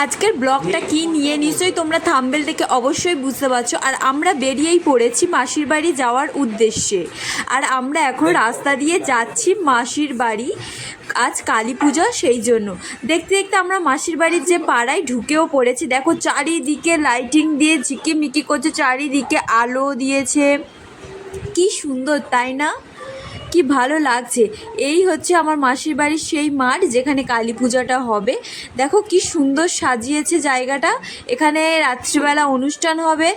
আজকের ব্লগটা কি নিয়ে নিশ্চয়ই তোমরা থাম্বেল দেখে অবশ্যই বুঝতে পারছ। আর আমরা বেরিয়েই পড়েছি মাসির বাড়ি যাওয়ার উদ্দেশ্যে। আর আমরা এখন রাস্তা দিয়ে যাচ্ছি মাসির বাড়ি, আজ কালী পূজা সেই জন্য। দেখতে দেখতে আমরা মাসির বাড়ির যে পাড়ায় ঢুকেও পড়েছি। দেখো চারিদিকে লাইটিং দিয়ে ঝিকিমিকি করছে, চারিদিকে আলো দিয়েছে। কি সুন্দর, তাই না? কি ভালো লাগছে। এই হচ্ছে আমার মাসির বাড়ির সেই মাঠ যেখানে কালী পূজাটা হবে। দেখো কি সুন্দর সাজিয়েছে জায়গাটা। এখানে রাত্রিবেলা অনুষ্ঠান হবে।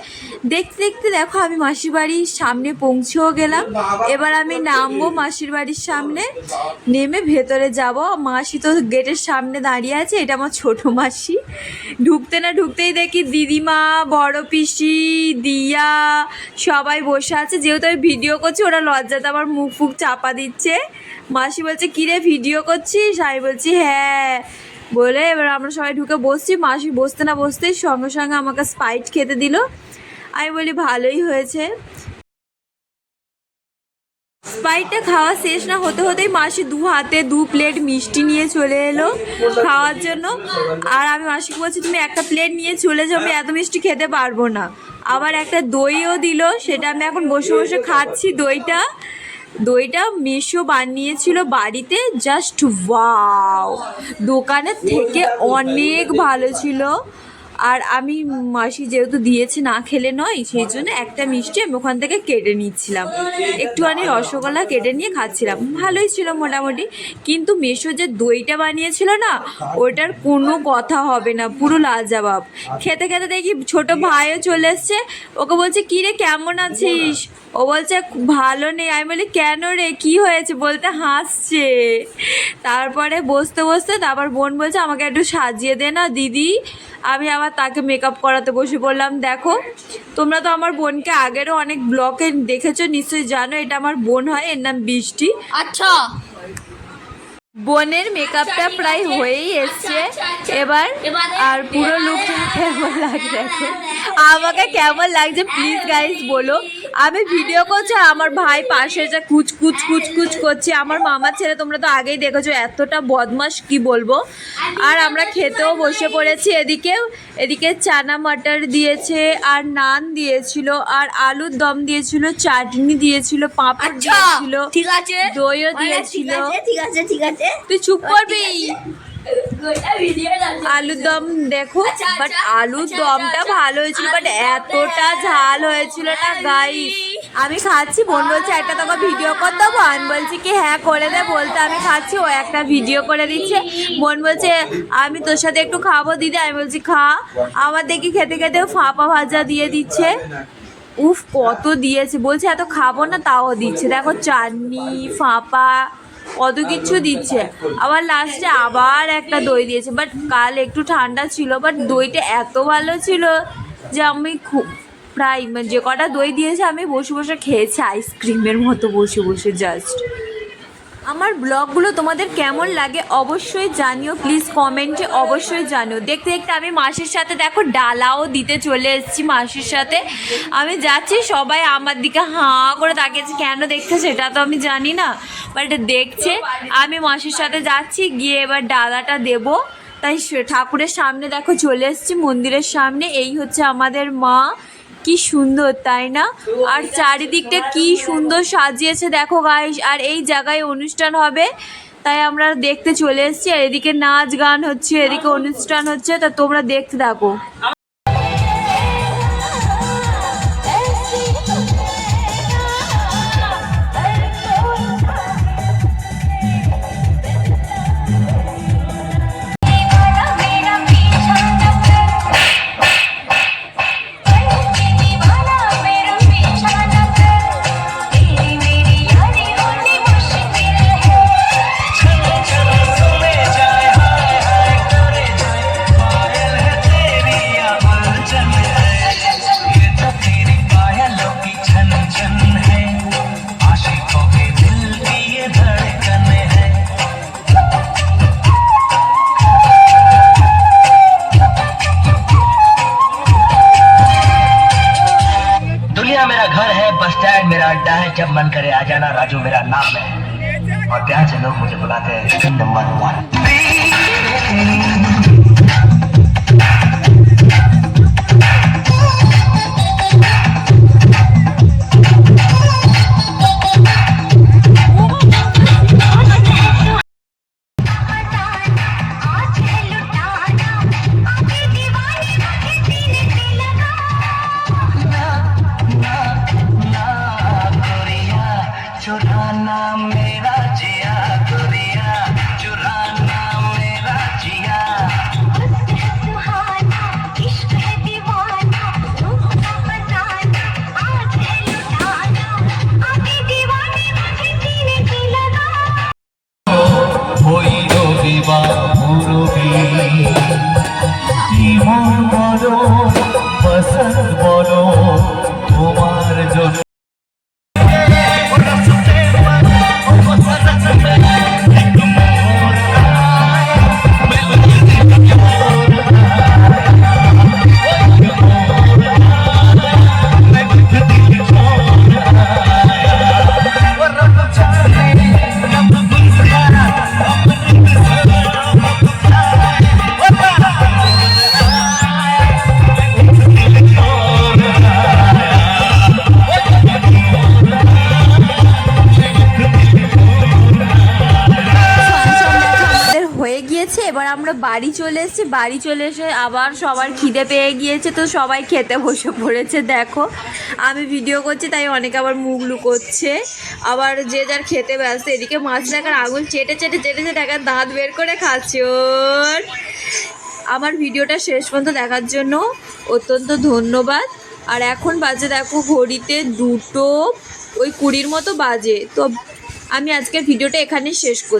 দেখতে দেখতে দেখো আমি মাসির বাড়ির সামনে পৌঁছেও গেলাম। এবার আমি নামবো মাসির বাড়ির সামনে। নেমে ভেতরে যাব। মাসি তো গেটের সামনে দাঁড়িয়ে আছে। এটা আমার ছোট মাসি। ঢুকতে না ঢুকতেই দেখি দিদিমা, বড় পিসি, দিয়া সবাই বসে আছে। যেহেতু আমি ভিডিও করছি, ওরা লজ্জাতে আমার মুখ ফুক চাপা দিচ্ছে। মাসি বলছে কিরে ভিডিও করছিস? আমি বলছি হ্যাঁ। বলে এবার আমরা সবাই ঢুকে বসছি। মাসি বসতে না বসতে সঙ্গে সঙ্গে আমাকে স্পাইট খেতে দিল। আমি বলি, ভালোই হয়েছে। স্পাইটটা খাওয়া শেষ না হতে হতেই মাসি দু হাতে দু প্লেট মিষ্টি নিয়ে চলে এলো খাওয়ার জন্য। আর আমি মাসিকে বলছি, তুমি একটা প্লেট নিয়ে চলে যাও, আমি এত মিষ্টি খেতে পারব না। আবার একটা দইও দিল, সেটা আমি এখন বসে বসে খাচ্ছি দইটা। দইটা মিশো বানিয়েছিল বাড়িতে জাস্ট ওয়াও দোকানের থেকে অনেক ভালো ছিল। আর আমি মাসি যেহেতু দিয়েছে না খেলে নয়, সেই জন্য একটা মিষ্টি আমি ওখান থেকে কেটে নিচ্ছিলাম। একটুখানি রসগোল্লা কেটে নিয়ে খাচ্ছিলাম। ভালোই ছিল মোটামুটি। কিন্তু মেশো যে দইটা বানিয়েছিল না, ওটার কোনো কথা হবে না, পুরো লাজবাব খেতে খেতে দেখি ছোট ভাইও চলে এসছে। ওকে বলছে কী রে কেমন আছিস? ও বলছে, ভালো নেই। আমি বলি, কেন রে? কি হয়েছে? বলতে, হাসছে। তারপরে বসতে বসতে তারপর বোন বলছে, আমাকে একটু সাজিয়ে দে না, দিদি। আমি আবার তাকে মেকআপ করাতে বসে বললাম দেখো তোমরা তো আমার বোনকে আগেরও অনেক ব্লকে দেখেছ নিশ্চয়ই জানো এটা আমার বোন হয় এর নাম বৃষ্টি। আচ্ছা। বোনের মেকআপটা প্রায় হয়েই এসছে। এবার আর পুরো লুকটা কেমন লাগছে? আমাকে কেমন লাগছে? প্লিজ গাইজ বলো। আমি ভিডিও করছি আমার ভাই পাশে যা কুচ কুচ কুচ কুচ করছে। আমার মামার ছেলে তোমরা তো আগেই দেখেছ এতটা বদমাস কি বলব? আর আমরা খেতেও বসে পড়েছি এদিকে। এদিকে চানা মাটার দিয়েছে আর নান দিয়েছিল আর আলুর দম দিয়েছিল চাটনি দিয়েছিল পাঁপড় আচ্ছা দিয়েছিল ঠিক আছে। দইও দিয়েছিল। ঠিক আছে ঠিক আছে। তুই চুপ করবি? আলুর দম দেখো বাট আলুর দমটা ভালো হয়েছিল বাট এতটা ঝাল হয়েছিল না গাই আমি খাচ্ছি বোন বলছে একটা তোকে ভিডিও করে দেবো? আমি বলছি কি হ্যাঁ করে দে বলতে আমি খাচ্ছি ও একটা ভিডিও করে দিচ্ছে। বোন বলছে আমি তোর সাথে একটু খাব দিদি। আমি বলছি খা। আমার দেখি খেতে খেতে ফাঁপা ভাজা দিয়ে দিচ্ছে। উফ কত দিয়েছে। বলছে এত খাব না তাও দিচ্ছে। দেখো চাটনি ফাঁপা কত কিছু দিচ্ছে। আবার লাস্টে আবার একটা দই দিয়েছে। বাট কাল একটু ঠান্ডা ছিল বাট দইটা এত ভালো ছিল যে আমি খুব প্রায় মানে যে কটা দই দিয়েছে, আমি বসে বসে খেয়েছি আইসক্রিমের মতো বসে বসে জাস্ট আমার ব্লগগুলো তোমাদের কেমন লাগে অবশ্যই জানিও। প্লিজ কমেন্টে অবশ্যই জানিও। দেখতে দেখতে আমি মাসির সাথে দেখো ডালাও দিতে চলে এসেছি মাসির সাথে। আমি যাচ্ছি, সবাই আমার দিকে হাঁ করে তাকিয়েছে। কেন দেখছে সেটা তো আমি জানি না বাট দেখছে। আমি মাসির সাথে যাচ্ছি, গিয়ে এবার ডালাটা দেবো। তাই ঠাকুরের সামনে দেখো চলে এসেছি, মন্দিরের সামনে। এই হচ্ছে আমাদের মা। কি সুন্দর, তাই না? আর চারিদিকটা কি সুন্দর সাজিয়েছে, দেখো গাইস আর এই জায়গায় অনুষ্ঠান হবে। তাই আমরা দেখতে চলে এসেছি, আর এদিকে নাচ গান হচ্ছে, এদিকে অনুষ্ঠান হচ্ছে, তা তোমরা দেখতে থাকো। जब मन करे आ जाना राजू, मेरा नाम है। और प्यार से लोग मुझे बुलाते हैं। नंबर वन বাড়ি চলে এসেছি, বাড়ি চলে এসে আবার সবার খিদে পেয়ে গিয়েছে তো সবাই খেতে বসে পড়েছে, দেখো। আমি ভিডিও করছি, তাই অনেকে আবার মুখ লুকোচ্ছে। আবার যে যার খেতে ব্যস্ত, এদিকে মাছ দেখার আঙুল চেটে চেটে চেটে চেটে টাকার দাঁত বের করে খাচ্ছে ওর। আমার ভিডিওটা শেষ পর্যন্ত দেখার জন্য অত্যন্ত ধন্যবাদ। আর এখন বাজে দেখো ঘড়িতে দুটো ওই কুড়ির মতো বাজে। তো আমি আজকের ভিডিওটা এখানে শেষ করছি